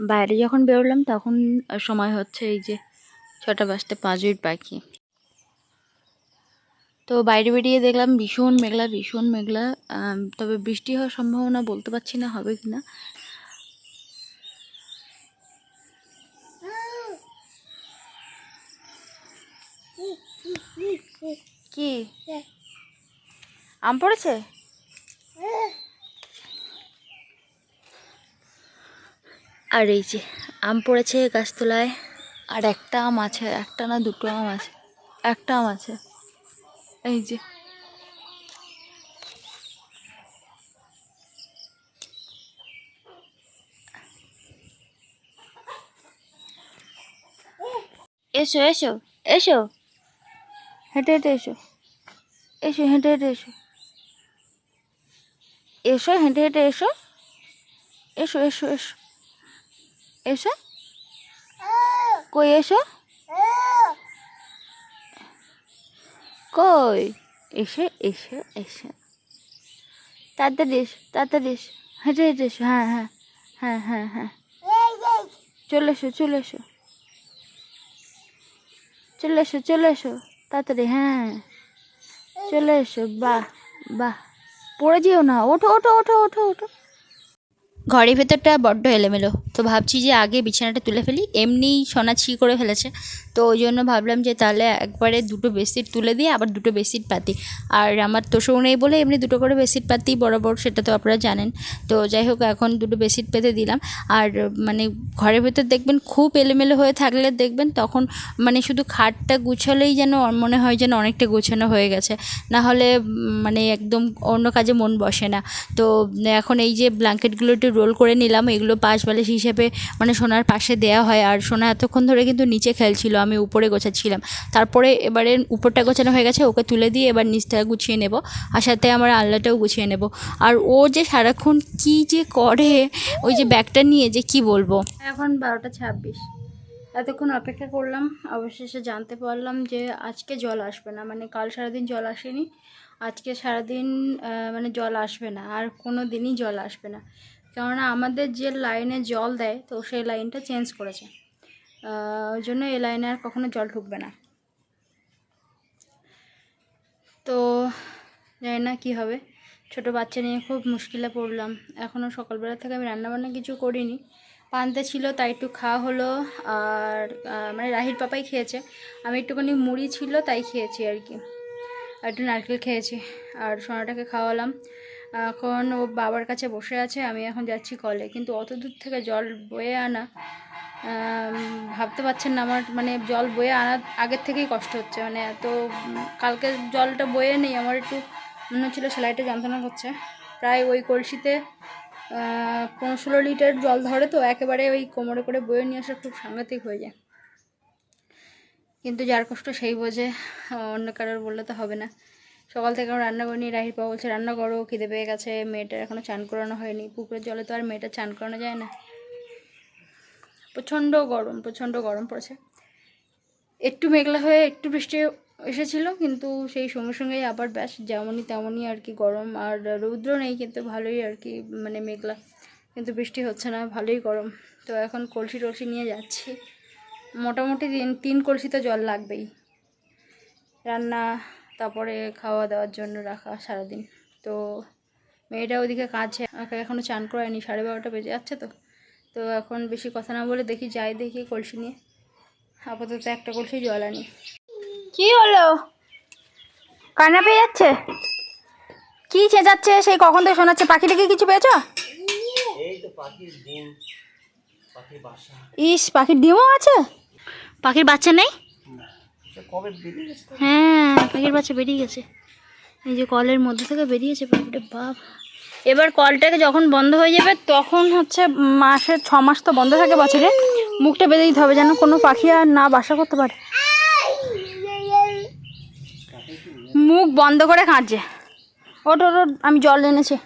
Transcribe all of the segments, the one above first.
বাইরে যখন বেরোলাম তখন সময় হচ্ছে এই যে ছটা বাজতে পাঁচ মিনিট বাকি। তো বাইরে বেরিয়ে দেখলাম ভীষণ মেঘলা ভীষণ মেঘলা। তবে বৃষ্টি হওয়ার সম্ভাবনা বলতে পারছি না হবে কি না। কি? আম পড়েছে? আর এই যে আম পড়েছে গাছতলায়, আর একটা আম আছে, একটা না দুটো আম আছে, একটা আম আছে, এই যে। এসো এসো এসো। হেঁটে হেঁটে এসো। এসো, হেঁটে হেঁটে এসো। এসো, হেঁটে হেঁটে এসো। এসো এসো এসো। এসো। কই এসো? কই? এসে, এসো এসো। তাড়াতাড়ি এসো তাড়াতাড়ি এসো। হেঁটে হেঁটে এসো। হ্যাঁ হ্যাঁ হ্যাঁ হ্যাঁ হ্যাঁ। চলে এসো চলে এসো। চলে এসো চলে এসো। তাড়াতাড়ি হ্যাঁ চলে এসো, বাহ বাহ। পড়ে যেও না। ওঠো ওঠো ওঠো ওঠো ওঠো। ঘরের ভেতরটা বড্ড এলোমেলো। তো ভাবছি যে আগে বিছানাটা তুলে ফেলি। এমনিই সোনা ছি করে ফেলেছে। তো ওই জন্য ভাবলাম যে তাহলে একবারে দুটো বেডশিট তুলে দিয়ে আবার দুটো বেডশিট পাতি। আর আমার তো তোষক নেই বলে এমনি দুটো করে বেডশিট পাতি বরাবর, সেটা তো আপনারা জানেন। তো যাই হোক, এখন দুটো বেডশিট পেতে দিলাম। আর মানে ঘরের ভেতর দেখবেন খুব এলোমেলো হয়ে থাকলে দেখবেন তখন মানে শুধু খাটটা গুছালেই যেন মনে হয় যেন অনেকটা গোছানো হয়ে গেছে। না হলে মানে একদম অন্য কাজে মন বসে না। তো এখন এই যে ব্ল্যাঙ্কেটগুলো একটু রোল করে নিলাম। এগুলো পাশ বালিশ হিসেবে মানে সোনার পাশে দেওয়া হয়। আর সোনা এতক্ষণ ধরে কিন্তু নিচে খেলছিল। আমি উপরে গোছাচ্ছিলাম। তারপরে এবারে উপরটা গোছানো হয়ে গেছে। ওকে তুলে দিয়ে এবার নিচটা গুছিয়ে নেব। আর সাথে আমার আলনাটাও গুছিয়ে নেব। আর ও যে সারাক্ষণ কি যে করে, ওই যে ব্যাগটা নিয়ে যে কি বলব? এখন বারোটা ছাব্বিশ। এতক্ষণ অপেক্ষা করলাম। অবশেষে জানতে পারলাম যে আজকে জল আসবে না। মানে কাল সারাদিন জল আসেনি। আজকে সারাদিন মানে জল আসবে না। আর কোনো দিনই জল আসবে না। কেননা আমাদের যে লাইনে জল দেয়, তো সেই লাইনটা চেঞ্জ করেছে। ওই জন্য এই লাইনে আর কখনো জল ঢুকবে না। তো জানি না কী হবে। ছোট বাচ্চা নিয়ে খুব মুশকিলে পড়লাম। এখনও সকালবেলা থেকে আমি রান্নাবান্না কিছু করিনি। পান্তা ছিল, তাই একটু খাওয়া হলো। আর মানে রাহির পাপাই খেয়েছে। আমি একটুখানি মুড়ি ছিল, তাই খেয়েছি আর কি। আর একটু নারকেল খেয়েছি। আর সোনাটাকে খাওয়ালাম। এখন ও বাবার কাছে বসে আছে, আমি এখন যাচ্ছি কলে। কিন্তু অত দূর থেকে জল বয়ে আনা ভাবতে পারছেন না আমার মানে জল বয়ে আনার আগের থেকেই কষ্ট হচ্ছে। মানে এত কালকে জলটা বয়ে নেই, আমার একটু মনে হচ্ছিল সেলাইটা যন্ত্রণা করছে। প্রায় ওই কলসিতে পনেরো ষোলো লিটার জল ধরে তো একেবারে ওই কোমরে করে বয়ে নিয়ে আসা খুব সাংঘাতিক হয়ে যায়। কিন্তু যার কষ্ট সেই বোঝে, অন্য কারোর বললে তো হবে না। সকাল থেকে আমরা রান্না করিনি। রাহির পাওয়া বলছে, রান্না করো, খিদে পেয়ে গেছে, মেয়েটার এখনও চান করানো হয়নি। পুকুরের জলে তো আর মেয়েটা চান করানো যায় না। প্রচণ্ড গরম প্রচণ্ড গরম পড়েছে। একটু মেঘলা হয়ে একটু বৃষ্টি এসেছিল, কিন্তু সেই সঙ্গে সঙ্গেই আবার ব্যাস, যেমনই তেমনই আর কি গরম। আর রৌদ্র নেই, কিন্তু ভালোই আর কি মানে মেঘলা। কিন্তু বৃষ্টি হচ্ছে না, ভালোই গরম। তো এখন কলসি টলসি নিয়ে যাচ্ছি। মোটামুটি তিন তিন কলসিতে জল লাগবেই। রান্না তারপরে খাওয়া দাওয়ার জন্য রাখা সারাদিন। তো মেয়েটা ওদিকে কাছে ওকে এখনও চান করায়নি সাড়ে বারোটা বেজে যাচ্ছে তো। তো এখন বেশি কথা না বলে দেখি যাই দেখি কলসি নিয়ে। আপাতত একটা কলসি জল আনি। কি হলো? কান্না পেয়ে যাচ্ছে? কি চেঁচাচ্ছে সেই কখন তো শোনাচ্ছে? পাখিটা কি কিছু পেয়েছ? এই তো পাখির ডিম পাখির বাসা। ইস পাখির ডিমও আছে? পাখির বাচ্চা নেই? হ্যাঁ পাখির বাচ্চা বেরিয়ে গেছে। এই যে কলের মধ্যে থেকে বেরিয়েছে পাখিটা বাপ। এবার কলটাকে যখন বন্ধ হয়ে যাবে, তখন হচ্ছে মাসে ছ মাস তো বন্ধ থাকে বছরে, মুখটা বেঁধে দিতে হবে যেন কোনো পাখি আর না বাসা করতে পারে। মুখ বন্ধ করে কাঁদছে। ওট ওট আমি জল এনেছি।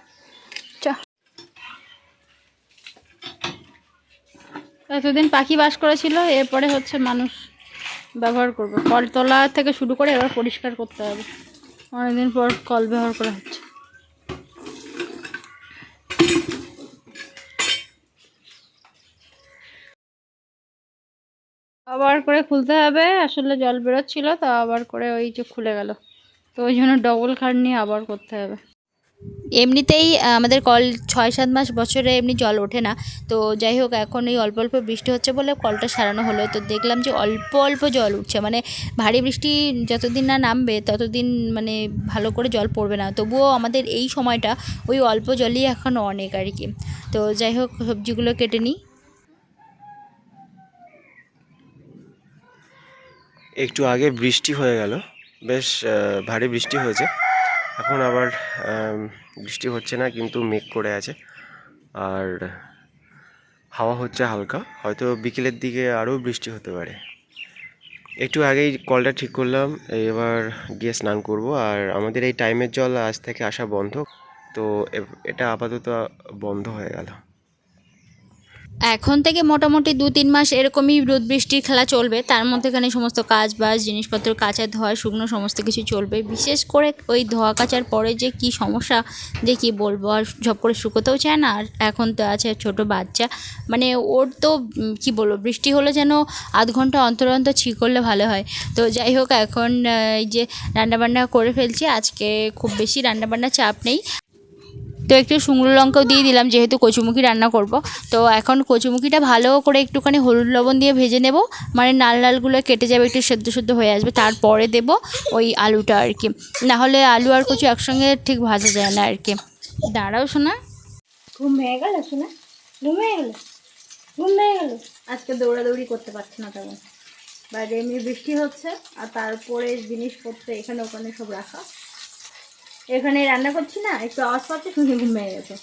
চ। এতদিন পাখি বাস করেছিল, এরপরে হচ্ছে মানুষ ব্যবহার করবে। কল তোলা থেকে শুরু করে এবার পরিষ্কার করতে হবে। অনেকদিন পর কল ব্যবহার করা হচ্ছে। আবার করে খুলতে হবে, আসলে জল বেরোচ্ছিল, তা আবার করে ওই যে খুলে গেল। তো ওই জন্য ডবল খাট নিয়ে আবার করতে হবে। এমনিতেই আমাদের কল ছয় সাত মাস বছরে এমনি জল ওঠে না। তো যাই হোক, এখন এই অল্প অল্প বৃষ্টি হচ্ছে বলে কলটা সারানো হলো। তো দেখলাম যে অল্প অল্প জল উঠছে। মানে ভারী বৃষ্টি যতদিন না নামবে, ততদিন মানে ভালো করে জল পড়বে না। তবুও আমাদের এই সময়টা ওই অল্প জলই এখন অনেক আর কি। তো যাই হোক, সবজিগুলো কেটে নিই। একটু আগে বৃষ্টি হয়ে গেল। বেশ ভারী বৃষ্টি হয়েছে। এখন আবার বৃষ্টি হচ্ছে না, কিন্তু মেঘ করে আছে। আর হাওয়া হচ্ছে হালকা, হয়তো বিকেলের দিকে আরও বৃষ্টি হতে পারে। একটু আগেই কলটা ঠিক করলাম, এবার গিয়ে স্নান করব। আর আমাদের এই টাইমের জল আজ থেকে আসা বন্ধ, তো এটা আপাতত বন্ধ হয়ে গেল। এখন থেকে মোটামুটি দু তিন মাস এরকমই রোদ বৃষ্টির খেলা চলবে। তার মধ্যেখানে সমস্ত কাজ বাজ, জিনিসপত্র কাচা ধোয়া, শুকনো সমস্ত কিছু চলবে। বিশেষ করে ওই ধোয়া কাচার পরে যে কি সমস্যা, যে কি বলব, আর ঝপ করে শুকোতেও চায় না, আর এখন তো আছে ছোট বাচ্চা। মানে ওর তো কি বলব, বৃষ্টি হলে যেন আধ ঘণ্টা অন্তর অন্তর ছি করলে ভালো হয়। তো যাই হোক, এখন এই যে রান্নাবান্না করে ফেলছি, আজকে খুব বেশি রান্নাবান্না চাপ নেই। তো একটু শুকনো লঙ্কাও দিয়ে দিলাম, যেহেতু কচুমুখি রান্না করব। তো এখন কচুমুখিটা ভালো করে একটুখানি হলুদ লবণ দিয়ে ভেজে নেব। মানে নাল নালগুলো কেটে যাবে, একটু সেদ্ধ সেদ্ধ হয়ে আসবে। তারপরে দেব ওই আলুটা আর কি। নাহলে আলু আর কচু একসঙ্গে ঠিক ভাজা যায় না আর কি। দাঁড়াও শোনা ঘুম ভেঙে গেল শোনা ঘুম ভেঙে গেল? ঘুম ভেঙে গেল? আজকে দৌড়াদৌড়ি করতে পারছে না তেমন। বাইরে এমনি বৃষ্টি হচ্ছে, আর তারপরে জিনিসপত্র এখানে ওখানে সব রাখা। এখানে রান্না করছি না, একটু আওয়াজ পাচ্ছে, শুনে ঘুম ভেঙে গেছে।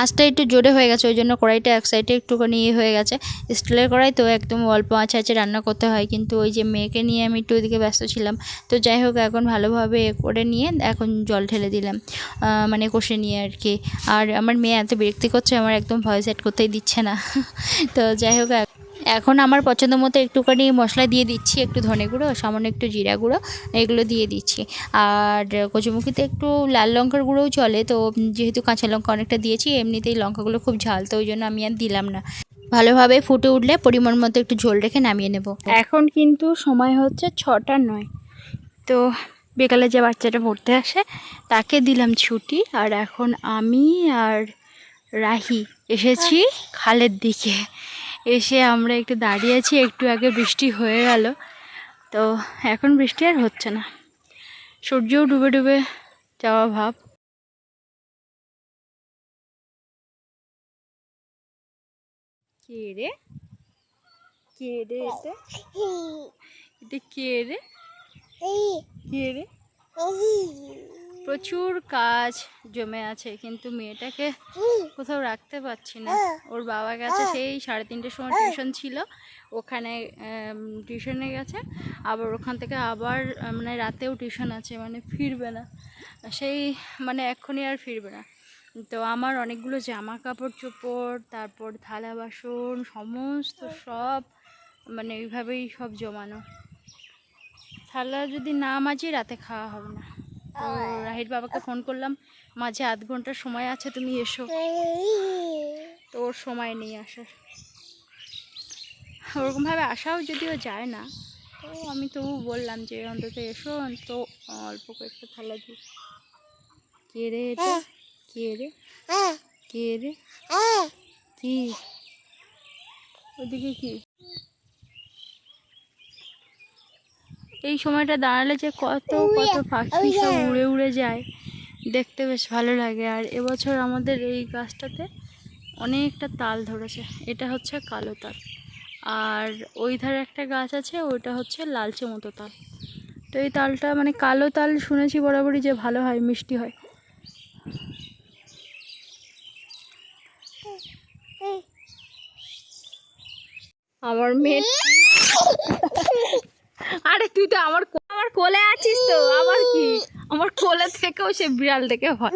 আঁচটা একটু জোরে হয়ে গেছে, ওই জন্য কড়াইটা এক সাইডে একটুখানি ইয়ে হয়ে গেছে। স্টিলের কড়াই তো একদম অল্প আঁচে আঁচে রান্না করতে হয়, কিন্তু ওই যে মেয়েকে নিয়ে আমি একটু ওইদিকে ব্যস্ত ছিলাম। তো যাই হোক, এখন ভালোভাবে এ করে নিয়ে এখন জল ঢেলে দিলাম মানে কষে নিয়ে আর কি। আর আমার মেয়ে এত বিরক্তি করছে, আমার একদম ভয়েস সেট করতেই দিচ্ছে না। তো যাই হোক এখন আমার পছন্দ মতো একটুখানি মশলা দিয়ে দিচ্ছি একটু ধনে গুঁড়ো সামান্য একটু জিরা গুঁড়ো এগুলো দিয়ে দিচ্ছি। আর কচুমুখিতে একটু লাল লঙ্কার গুঁড়োও চলে তো যেহেতু কাঁচা লঙ্কা অনেকটা দিয়েছি এমনিতেই লঙ্কাগুলো খুব ঝাল তো ওই জন্য আমি আর দিলাম না। ভালোভাবে ফুটে উঠলে পরিমাণ মতো একটু ঝোল রেখে নামিয়ে নেব। এখন কিন্তু সময় হচ্ছে ছটা নয়। তো বিকালে যে বাচ্চাটা পড়তে আসে তাকে দিলাম ছুটি। আর এখন আমি আর রাহি এসেছি খালের দিকে। এসে আমরা একটু দাঁড়িয়ে আছি, একটু আগে বৃষ্টি হয়ে গেল। তো এখন বৃষ্টি আর হচ্ছে না। সূর্যও ডুবে ডুবে যাওয়া ভাব। কে রে? কে রে এটা? এটা কে রে? কে রে? প্রচুর কাজ জমে আছে, কিন্তু মেয়েটাকে কোথাও রাখতে পারছি না। ওর বাবা গেছে সেই সাড়ে তিনটের সময় টিউশন ছিল, ওখানে টিউশনে গেছে, আবার ওখান থেকে আবার মানে রাতেও টিউশন আছে মানে ফিরবে না। সেই মানে এক্ষুনি আর ফিরবে না। তো আমার অনেকগুলো জামা কাপড় চোপড়, তারপর থালা বাসন, সমস্ত সব মানে ওইভাবেই সব জমানো। থালা যদি না মাজি, রাতে খাওয়া হবে না। তো রাহির বাবাকে ফোন করলাম মাঝে আধ ঘণ্টার সময় আছে তুমি এসো। তো ওর সময় নেই আসার। ওরকমভাবে আসাও যদিও যায় না তো আমি তবু বললাম যে অন্তত এসো তো অল্প কয়েকটা থালা দিই কে রে এটা? কে রে? কে রে? কি? ওদিকে কি? এই সময়টা দাঁড়ালে যে কত কত পাখি সব উড়ে উড়ে যায়। দেখতে বেশ ভালো লাগে। আর এবছর আমাদের এই গাছটাতে অনেকটা তাল ধরেছে। এটা হচ্ছে কালো তাল। আর ওই ধারে একটা গাছ আছে ওইটা হচ্ছে লালচে মতো তাল। তো এই তালটা মানে কালো তাল শুনেছি বরাবরই যে ভালো হয় মিষ্টি হয়। আমার মেয়ে আরে তুই তো আমার আমার কোলে আছিস তো আমার কি? আমার কোলে থেকেও সে বিড়াল দেখে ভয়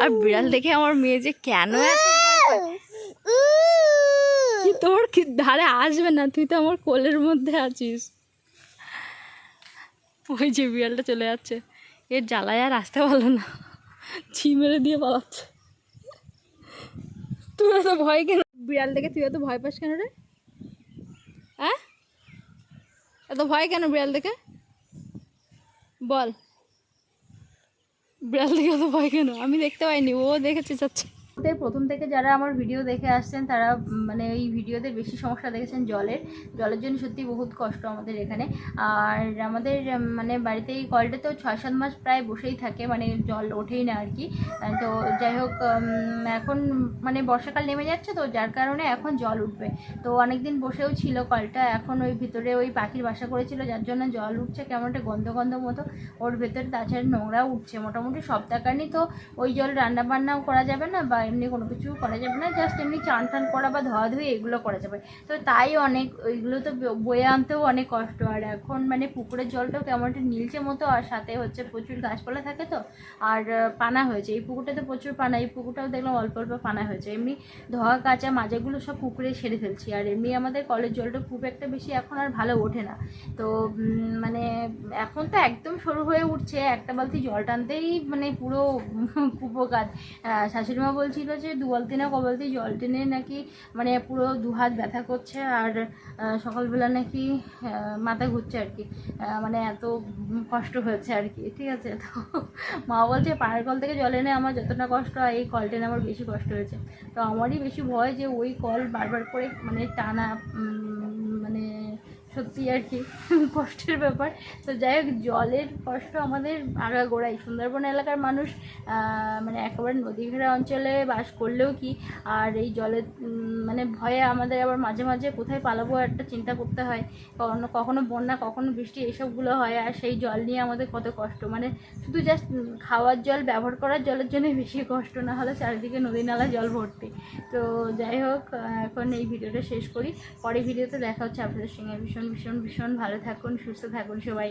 আর বিড়াল দেখে আমার মেয়ে যে কেন এত? কি তোর কি ধারে আসবে না? তুই তো আমার কোলের মধ্যে আছিস। ওই যে বিড়ালটা চলে যাচ্ছে। এর জ্বালায় আর আসতে পারল না। ছি মেরে দিয়ে পালাচ্ছে। তুই তো ভয় কেন? বিড়াল দেখে তুই এত ভয় পাস কেন রে হ্যাঁ এত ভয় কেন বিড়াল দেখে? বল। বিড়াল দেখে এত ভয় কেন? আমি দেখতে পাইনি, ও দেখেছে চাচ্ছে প্রথম থেকে যারা আমার ভিডিও দেখে আসছেন, তারা মানে এই ভিডিওতে বেশি সমস্যা দেখেছেন জলের। জলের জন্য সত্যি বহুত কষ্ট আমাদের এখানে। আর আমাদের মানে বাড়িতে এই কলটা তো ছয় সাত মাস প্রায় বসেই থাকে মানে জল ওঠেই না আর কি। তো যাই হোক এখন মানে বর্ষাকাল নেমে যাচ্ছে তো, যার কারণে এখন জল উঠবে। তো অনেক দিন বসেও ছিল কলটা, এখন ওই ভিতরে ওই পাখির বাসা করেছিল, যার জন্য জল উঠছে কেমন একটা গন্ধ গন্ধ মতো। ওর ভেতরে তাছাড়া নোংরা উঠছে। মোটামুটি টাকারই তো ওই জল রান্না বান্নাও করা যাবে না, বা এমনি কোনো কিছু করা যাবে না জাস্ট এমনি চান টান করা বা ধোয়া ধুয়ে এগুলো করা যাবে। তো তাই অনেক, ওইগুলো তো বয়ে আনতেও অনেক কষ্ট। আর এখন মানে পুকুরের জলটাও কেমন একটা নীলচে মতো, আর সাথে হচ্ছে প্রচুর গাছপালা থাকে তো, আর পানা হয়েছে। এই পুকুরটাতে প্রচুর পানা, এই পুকুরটাও দেখলাম অল্প অল্প পানা হয়েছে। এমনি ধোয়া, কাঁচা মাজাগুলো সব পুকুরে সেরে ফেলছি। আর এমনি আমাদের কলের জলটা খুব একটা বেশি এখন আর ভালো ওঠে না। তো মানে এখন তো একদম সরু হয়ে উঠছে। একটা বালতি জল টানতেই মানে পুরো উপকার। শাশুড়িমা বলছিল যে দু বালতি না ক বালতি জল টেনে নাকি মানে পুরো দু হাত ব্যথা করছে আর সকালবেলা নাকি মাথা ঘুরছে আর কি। মানে এত কষ্ট হয়েছে আর কি, ঠিক আছে? তো মা বলছে পাড়ার কল থেকে জল এনে আমার যতটা কষ্ট হয়, এই কল টেনে আমার বেশি কষ্ট হয়েছে। তো আমারই বেশি ভয় যে ওই কল বারবার করে মানে টানা মানে সত্যি আর কি, কষ্টের ব্যাপার। তো যাই হোক, জলের কষ্ট আমাদের আগাগোড়াই সুন্দরবন এলাকার মানুষ মানে একেবারে নদীঘেরা অঞ্চলে বাস করলেও কি, আর এই জলের মানে ভয়ে আমাদের আবার মাঝে মাঝে কোথায় পালাবো একটা চিন্তা করতে হয়। কখনো কখনো বন্যা, কখনো বৃষ্টি, এসবগুলো হয়, আর সেই জল নিয়ে আমাদের কত কষ্ট। মানে শুধু জাস্ট খাওয়ার জল, ব্যবহার করার জলের জন্যই বেশি কষ্ট, না হলে চারিদিকে নদী নালা, জল ভর্তি। তো যাই হোক এখন এই ভিডিওটা শেষ করি। পরে ভিডিওতে দেখা হচ্ছে আপনাদের সঙ্গে। ভীষণ ভীষণ ভীষণ ভালো থাকুন সুস্থ থাকুন সবাই।